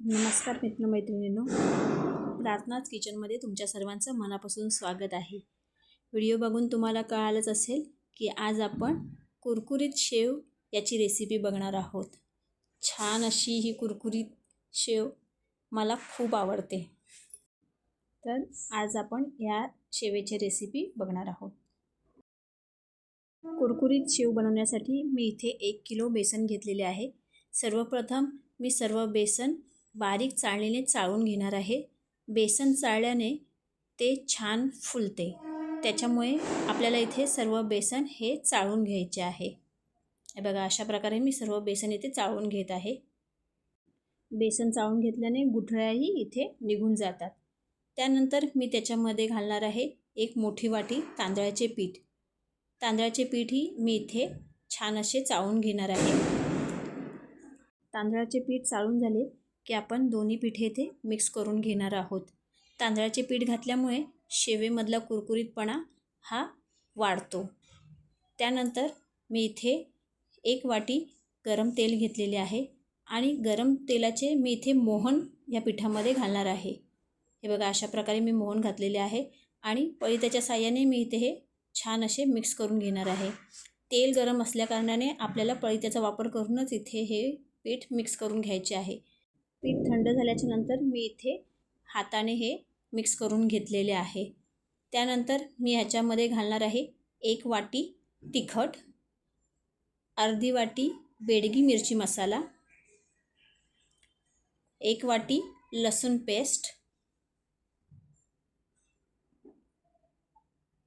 नमस्कार मित्रमैत्रिणींनो. प्रार्थनाच किचनमध्ये तुमच्या सर्वांचं मनापासून स्वागत आहे. व्हिडिओ बघून तुम्हाला कळालंच असेल की आज आपण कुरकुरीत शेव याची रेसिपी बघणार आहोत. छान अशी ही कुरकुरीत शेव मला खूप आवडते. तर आज आपण या शेवेची रेसिपी बघणार आहोत. कुरकुरीत शेव बनवण्यासाठी मी इथे एक किलो बेसन घेतलेले आहे. सर्वप्रथम मी सर्व बेसन बारीक चाळणीने चाळून घेणार आहे. बेसन चाळल्याने ते छान फुलते. त्याच्यामुळे आपल्याला इथे सर्व बेसन हे चाळून घ्यायचे आहे. हे बघा अशा प्रकारे मी सर्व बेसन इथे चाळून घेत आहे. बेसन चाळून घेतल्याने गुठळ्याही इथे निघून जातात. त्यानंतर मी त्याच्यामध्ये घालणार आहे एक मोठी वाटी तांदळाचे पीठ. तांदळाचे पीठही मी इथे छान असे चाळून घेणार आहे. तांदळाचे पीठ चाळून झाले की आपण दोन्ही पिठे इथे मिक्स करून घेणार आहोत. तांदळाचे पीठ घातल्यामुळे शेवेमधला कुरकुरीतपणा हा वाढतो. त्यानंतर मी इथे एक वाटी गरम तेल घेतलेले आहे आणि गरम तेलाचे मी इथे मोहन या पिठामध्ये घालणार आहे. हे बघा अशा प्रकारे मी मोहन घातलेले आहे आणि पळीत्याच्या साह्याने मी इथे हे छान असे मिक्स करून घेणार आहे. तेल गरम असल्याकारणाने आपल्याला पळीत्याचा वापर करूनच इथे हे पीठ मिक्स करून घ्यायचे आहे. पीठ थंड झाल्याच्यानंतर मी इथे हाताने हे मिक्स करून घेतलेले आहे. त्यानंतर मी ह्याच्यामध्ये घालणार आहे एक वाटी तिखट अर्धी वाटी बेडगी मिरची मसाला एक वाटी लसूण पेस्ट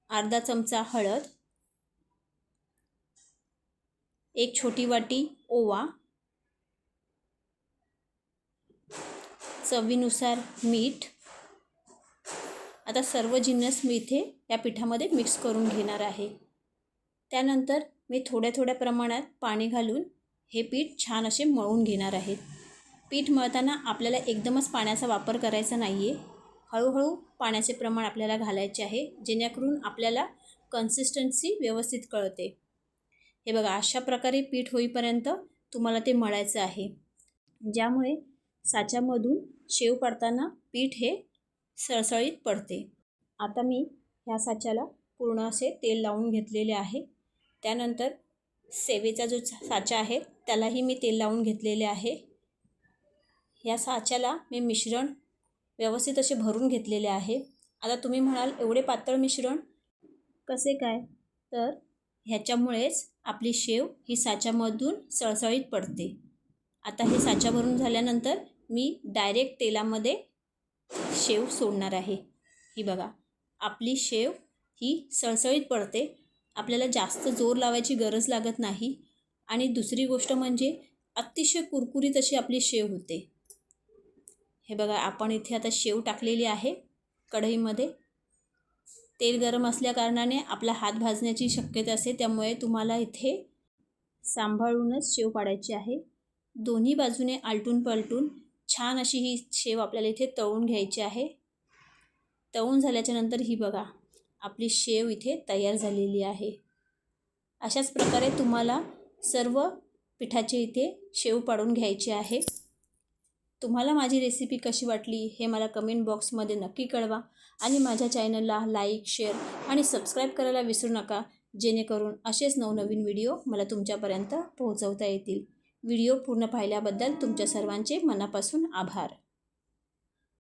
अर्धा चमचा हळद एक छोटी वाटी ओवा चवीनुसार मीठ. आता सर्व जिन्नस मी इथे या पिठामध्ये मिक्स करून घेणार आहे. त्यानंतर मी थोड्या थोड्या प्रमाणात पाणी घालून हे पीठ छान असे मळून घेणार आहे. पीठ मळताना आपल्याला एकदमच पाण्याचा वापर करायचा नाही आहे हळूहळू पाण्याचे प्रमाण आपल्याला घालायचे आहे जेणेकरून आपल्याला कन्सिस्टन्सी व्यवस्थित कळते. हे बघा अशा प्रकारे पीठ होईपर्यंत तुम्हाला ते मळायचं आहे. ज्यामुळे साच्यामधून शेव पडताना पीठ हे सळसळीत पडते. आता मी ह्या साच्याला पूर्ण असे तेल लावून घेतलेले आहे. त्यानंतर सेवेचा जो साचा आहे त्यालाही मी तेल लावून घेतलेले आहे. ह्या साच्याला मी मिश्रण व्यवस्थित असे भरून घेतलेले आहे. आता तुम्ही म्हणाल एवढे पातळ मिश्रण? कसे काय? तर ह्याच्यामुळेच आपली शेव ही साच्यामधून सळसळीत पडते. आता हे साचा भरून झाल्यानंतर मी डायरेक्ट तेलामध्ये शेव सोडणार आहे. ही बघा आपली शेव ही सळसळीत पडते. आपल्याला जास्त जोर लावायची गरज लागत नाही. आणि दुसरी गोष्ट म्हणजे अतिशय कुरकुरीत अशी आपली शेव होते. हे बघा आपण इथे आता शेव टाकलेली आहे कढईमध्ये. तेल गरम असल्याकारणाने आपला हात भाजण्याची शक्यता असते. त्यामुळे तुम्हाला इथे सांभाळूनच शेव पाडायची आहे. दोन्ही बाजूने आलटून पलटून छान अशी ही शेव आपल्याला इथे तळून घ्यायची आहे. तळून झाल्याच्यानंतर ही बघा आपली शेव इथे तयार झालेली आहे. अशाच प्रकारे तुम्हाला सर्व पिठाचे इथे शेव पाडून घ्यायचे आहे. तुम्हाला माझी रेसिपी कशी वाटली हे मला कमेंट बॉक्समध्ये नक्की कळवा आणि माझ्या चॅनलला लाईक शेअर आणि सबस्क्राईब करायला विसरू नका जेणेकरून असेच नवनवीन व्हिडिओ मला तुमच्यापर्यंत पोहोचवता येतील. व्हिडिओ पूर्ण पाहिल्याबद्दल तुमच्या सर्वांचे मनापासून आभार.